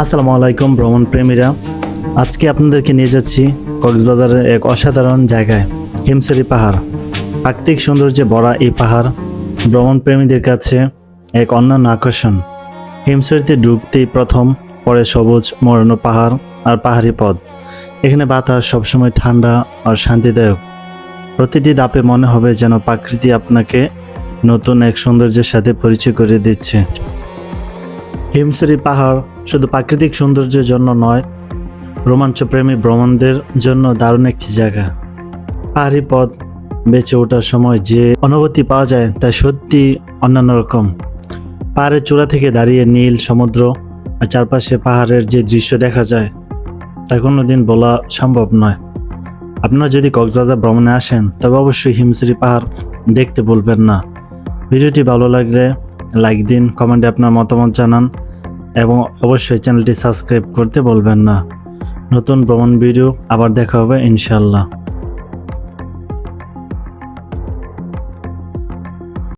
আসসালামু আলাইকুম ভ্রমণ প্রেমীরা। আজকে আপনাদেরকে নিয়ে যাচ্ছি কক্সবাজারের এক অসাধারণ জায়গায় হিমসরি পাহাড়। প্রাকৃতিক সৌন্দর্যে ভরা এই পাহাড় ভ্রমণ প্রেমীদের কাছে এক অন্যান্য আকর্ষণ। হিমসরিতে ঢুকতেই প্রথম পরে সবুজ, মরণ পাহাড় আর পাহাড়ি পথ। এখানে বাতাস সবসময় ঠান্ডা আর শান্তিদায়ক। প্রতিটি ধাপে মনে হবে যেন প্রাকৃতি আপনাকে নতুন এক সৌন্দর্যের সাথে পরিচয় করে দিচ্ছে। হিমসরি পাহাড় শুধু প্রাকৃতিক সৌন্দর্যের জন্য নয় রোমাঞ্চপ্রেমী ভ্রমণদের জন্য দারুণ একটি জায়গা। পাহাড়ি পথ বেঁচে ওঠার সময় যে অনুভূতি পাওয়া যায় তা সত্যি অন্যান্য রকম। পাহাড়ের চূড়া থেকে দাঁড়িয়ে নীল সমুদ্র আর চারপাশে পাহাড়ের যে দৃশ্য দেখা যায়, তা কোনো দিন বলা সম্ভব নয়। আপনারা যদি কক্সবাজার ভ্রমণে আসেন, তবে অবশ্যই হিমসরি পাহাড় দেখতে বলবেন না। ভিডিওটি ভালো লাগলে লাইক দিন, কমেন্টে আপনার মতামত জানান। এবং অবশ্যই চ্যানেলটি সাবস্ক্রাইব করতে বলবেন না। নতুন ভ্রমণ ভিডিও আবার দেখা হবে ইনশাল্লাহ